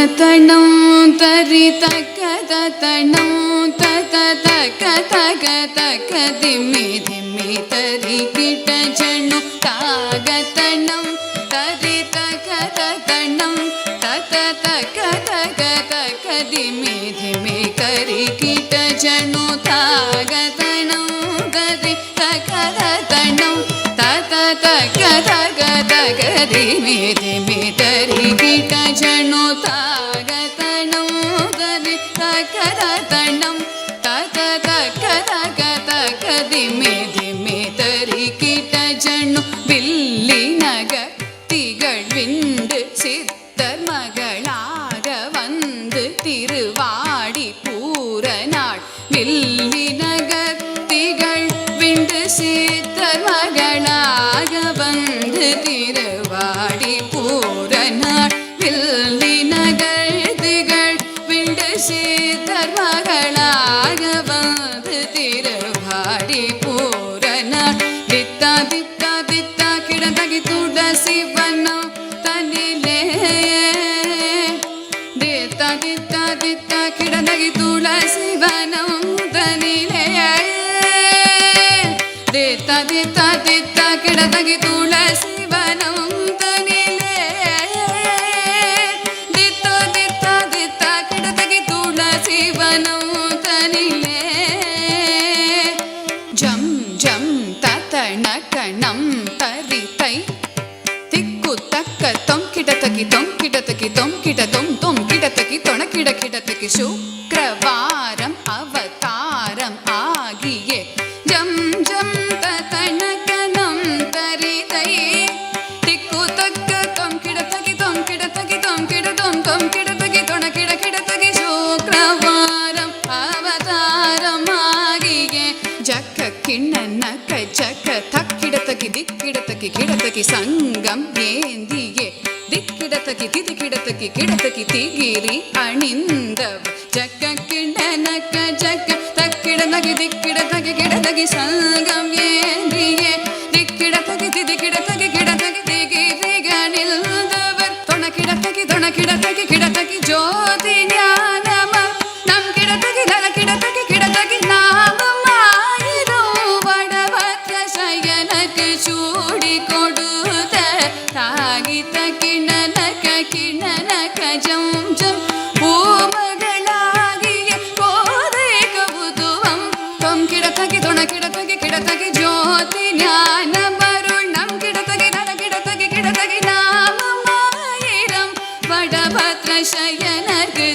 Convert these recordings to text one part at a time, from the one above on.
తతనం తరిత కథతనం తత కథ గత కదిమి దిమి తరి కిట జను తాగతనం తరిత కథతనం తత కథ గత కదిమి దిమి కరి కిట జను తాగతనం తరిత కథతనం తత కథ గత కదిమి దిమి வெள்ளி வில்லி நக திகழ்விண்டு சித்தர் மகளாக வந்து திருவா தித்தா தித்தா தித்தா கிடந்தகி துள சிவனம் தன்னிலே தித்தா தித்தா தித்தா கிடந்தகி துள சிவனம் கிடத்தகி சுக்ரவாரம் அவதாரம் ஆகிய ஜம் ஜம் தத்தண கணம் தரிதை திக்கு தக்க தொம் கிடத்தகி தொம் கிடத்தகி தொம் கிட தொம் தொம் கிடத்தகி தொண கிட கிடத்தகி சுக்ரவாரம் அவதாரம் ஆகிய ஜக்க கிண்ணனக்க ஜக்க தக்கிடத்தகி திக்கிடத்தகி கிடத்தகி சங்கம் ஏந்தியே திக்கிடத்தகி திதி கிடத்தகி கிடத்தகி திகிரி அணிந்தவ ஜக்க கிண்ணனக்க ஜக்க தக்கிடத்தகி திக்கிடத்தகி கிடத்தகி சங்கம் ஏந்தியே கிணனக கிணனக ஜம். பூமகளாகிய கோதை கவுதுவம் தொம் கிடத்தகி தொண கிடத்தகி கிடத்தகி ஜோதி ஞானம் அருள் நம் கிடத்தகி நல கிடத்தகி கிடத்தகி நாமம் ஆயிரம். வடபத்ர சயனர்க்கு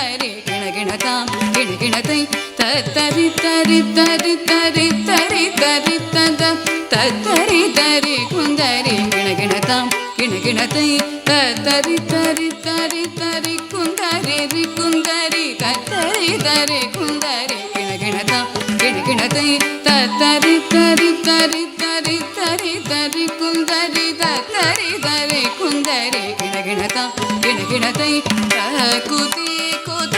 தரி கிணகிணதாம் கிணகிணதை தரி தரி தரி தரி தரி தரி தத தரி தரி குந்தரி கிணகிணதாம் கிணகிணதை தரி தரி தரி தரி குந்தரி குந்தரி தரி தரி குந்தரி கிணகிணதாம் கிணகிணதை தரி தரி தரி தரி தரி தரி குந்தரி தரி தரி குந்தரி. கிணகிணதா கிணகிணதை குதி குத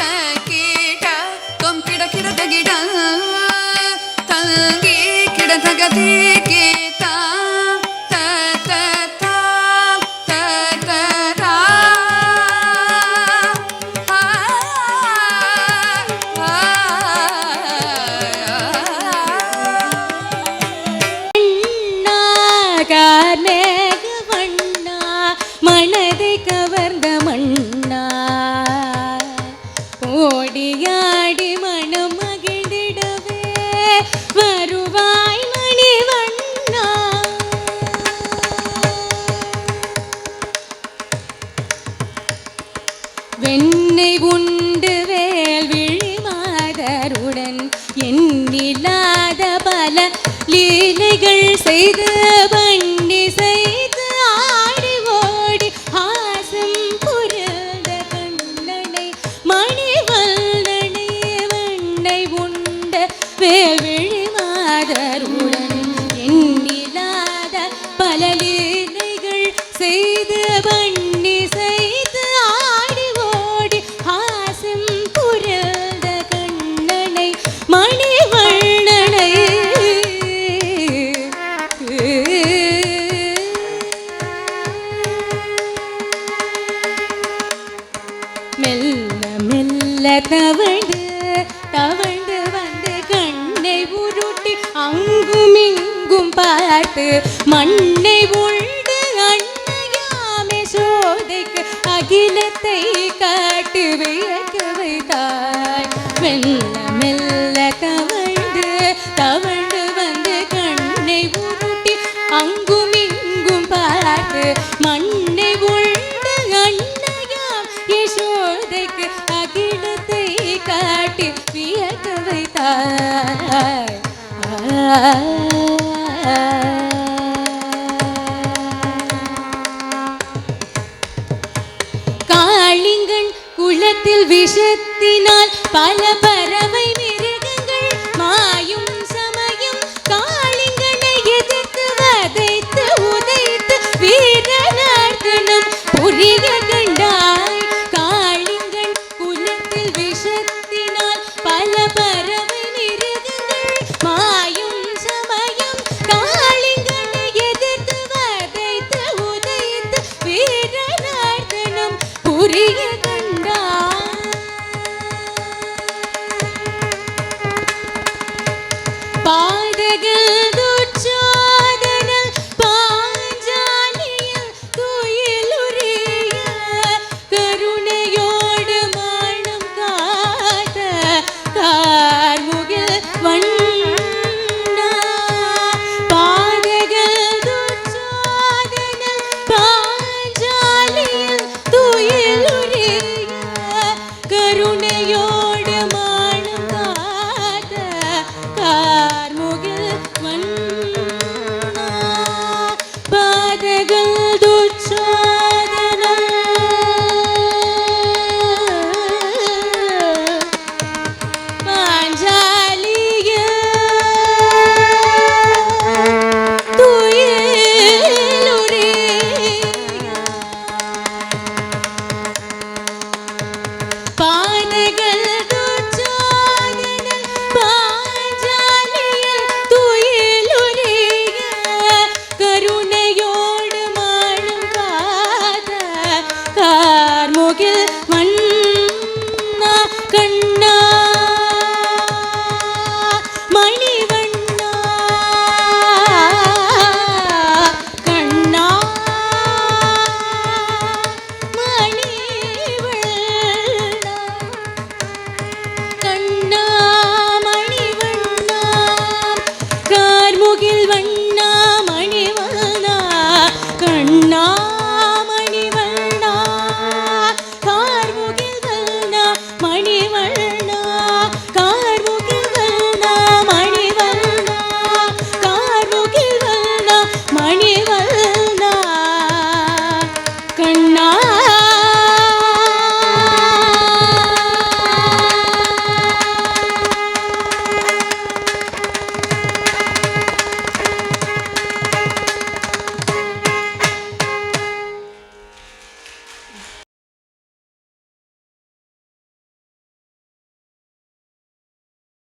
கீட தொம் கிட கிடத கிட தங்கி கிடதகதி கீதா த கார்மேக வண்ணா மனதை கவர்ந்த மண்ணா. ஓடியாடி மனம் மகிழ்ந்திடவே வருவாய் மணி வண்ணா. வெண்ணை உண்டு வேல் விழி மாதருடன் எண்ணில்லாத பல லீலைகள் செய்த பண்டிசை உலகமுமிங்கும் பார்த்து மண்ணை உண்டு அன்னையாமே சோதைக்கு அகிலத்தை காட்டுவேன். காளிங்கள் குளத்தில் விஷத்தினால் பல பல